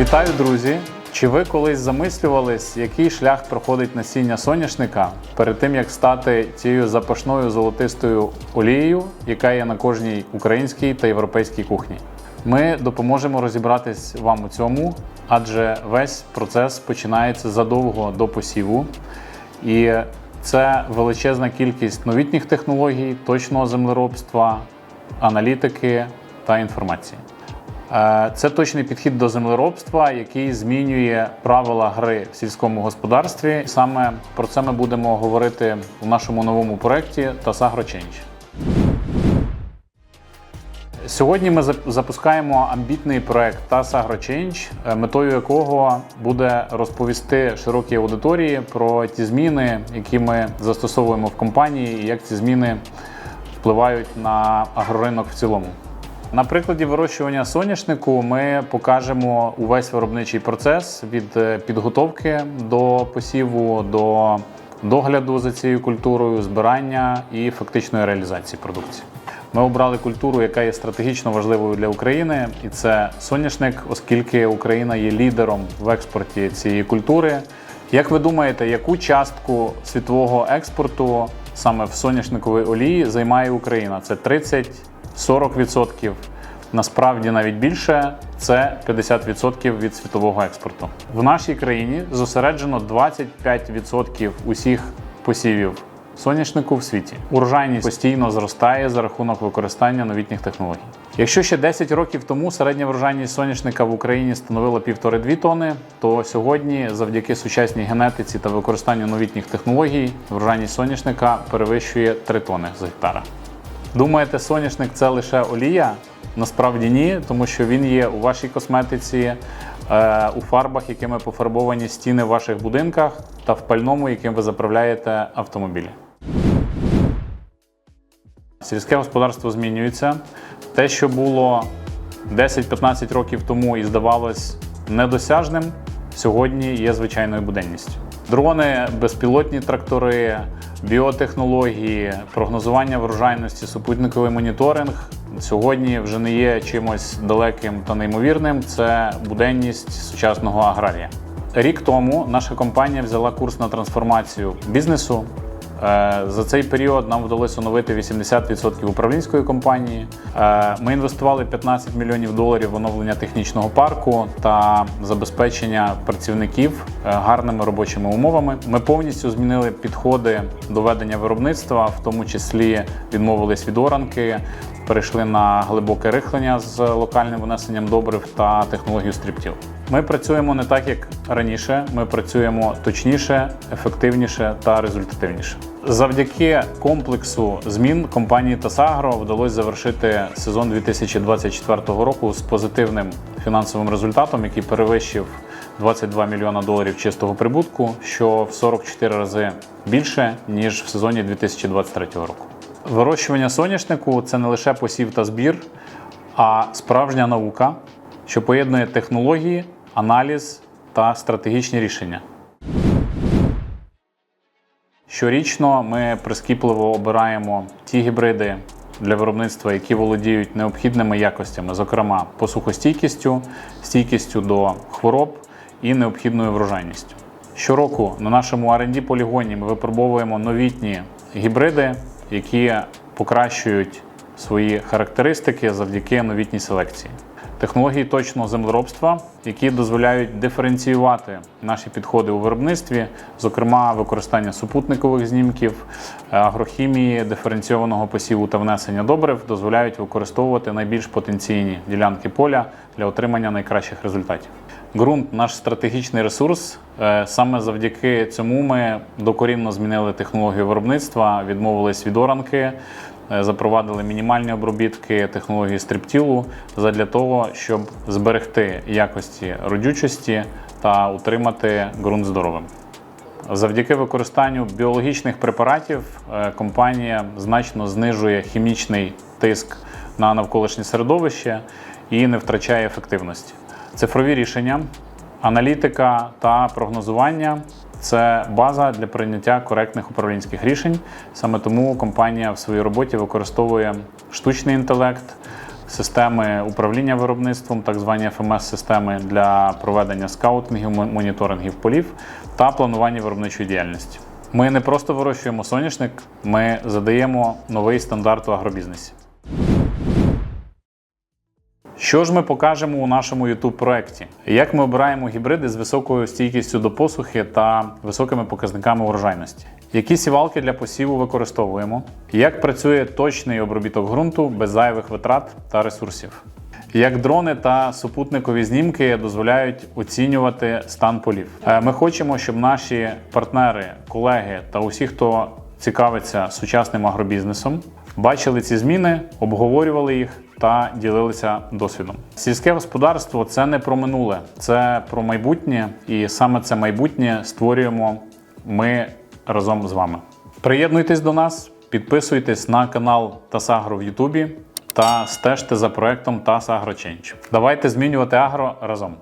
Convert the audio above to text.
Вітаю, друзі! Чи ви колись замислювались, який шлях проходить насіння соняшника перед тим, як стати цією запашною золотистою олією, яка є на кожній українській та європейській кухні? Ми допоможемо розібратись вам у цьому, адже весь процес починається задовго до посіву, і це величезна кількість новітніх технологій, точного землеробства, аналітики та інформації. Е, Це точний підхід до землеробства, який змінює правила гри в сільському господарстві. Саме про це ми будемо говорити у нашому новому проєкті AgroChange. Сьогодні ми запускаємо амбітний проект AgroChange, е, метою якого буде розповісти широкій аудиторії про ті зміни, які ми застосовуємо в компанії, і як ці зміни впливають на агроринок в цілому. На прикладі вирощування соняшнику ми покажемо увесь виробничий процес від е, підготовки до посіву до догляду за цією культурою, збирання і фактичної реалізації продукції. Ми обрали культуру, яка є стратегічно важливою для України, і це соняшник, оскільки Україна є лідером в експорті цієї культури. Як ви думаєте, яку частку світового експорту саме в соняшниковій олії займає Україна? Це 30-40%. Насправді навіть більше це 50% від світового експорту. В нашій країні зосереджено 25% усіх посівів соняшнику в світі. Урожайність постійно зростає за рахунок використання новітніх технологій. Якщо ще 10 років тому середня врожайність соняшника в Україні становила 1,5-2 тони, то сьогодні, завдяки сучасній генетиці та використанню новітніх технологій, врожайність соняшника перевищує 3 тони з гектара. Думаєте, соняшник це лише олія? Насправді ні, тому що він є у вашій косметиці, е, у фарбах, якими пофарбовані стіни в ваших будинках, та в пальному, яким ви заправляєте автомобілі. Сільське господарство змінюється. Те, що було 10-15 років тому і здавалось недосяжним, сьогодні є звичайною буденністю. Дрони, безпілотні трактори, біотехнології, прогнозування врожайності, супутниковий моніторинг сьогодні вже не є чимось далеким та неймовірним. Це буденність сучасного аграрія. Рік тому наша компанія взяла курс на трансформацію бізнесу. Е, За цей період нам вдалося оновити 80% управлінської компанії. Е, Ми інвестували 15 мільйонів доларів в оновлення технічного парку та забезпечення працівників е, гарними робочими умовами. Ми повністю змінили підходи до ведення виробництва, в тому числі відмовились від оранки, перейшли на глибоке рихлення з локальним винесенням добрив та технологію стріптіл. Ми працюємо не так, як раніше. Ми працюємо точніше, ефективніше та результативніше. Завдяки комплексу змін компанії Тасагро вдалося завершити сезон 2024 року з позитивним фінансовим результатом, який перевищив 22 мільйона доларів чистого прибутку, що в 44 рази більше ніж в сезоні 2023 року. Вирощування соняшнику це не лише посів та збір, а справжня наука, що поєднує технології, аналіз та стратегічні рішення. Щорічно ми прискіпливо обираємо ті гібриди для виробництва, які володіють необхідними якостями, зокрема посухостійкістю, стійкістю до хвороб і необхідною врожайністю. Щороку на нашому R&D полігоні ми випробовуємо новітні гібриди, які покращують свої характеристики завдяки новітній селекції. Технології точного землеробства, які дозволяють диференціювати наші підходи у виробництві, зокрема використання супутникових знімків, е, агрохімії, диференційованого посіву та внесення добрив, дозволяють використовувати найбільш потенційні ділянки поля для отримання найкращих результатів. Ґрунт наш стратегічний ресурс. Е, Саме завдяки цьому ми докорінно змінили технологію виробництва, відмовились від оранки, запровадили мінімальні обробітки технології стриптілу задля того, щоб зберегти якості родючості та утримати ґрунт здоровим. Завдяки використанню біологічних препаратів е, компанія значно знижує хімічний тиск на навколишнє середовище і не втрачає ефективності. Цифрові рішення, аналітика та прогнозування це база для прийняття коректних управлінських рішень. Саме тому компанія в своїй роботі використовує штучний інтелект, системи управління виробництвом, так звані ФМС-системи для проведення скаутингів, моніторингів полів та планування виробничої діяльності. Ми не просто вирощуємо соняшник, ми задаємо новий стандарт в агробізнесі. Що ж ми покажемо у нашому youtube проєкті? Як ми обираємо гібриди з високою стійкістю до посухи та високими показниками урожайності? Які сівалки для посіву використовуємо? Як працює точний обробіток ґрунту без зайвих витрат та ресурсів? Як дрони та супутникові знімки дозволяють оцінювати стан полів? Е, Ми хочемо, щоб наші партнери, колеги та усі, хто цікавиться сучасним агробізнесом, бачили ці зміни, обговорювали їх та ділилися досвідом. Сільське господарство це не про минуле, це про майбутнє, і саме це майбутнє створюємо ми разом з вами. Приєднуйтесь до нас, підписуйтесь на канал Тасагро в Ютубі та стежте за проектом Тасагро Change. Давайте змінювати агро разом.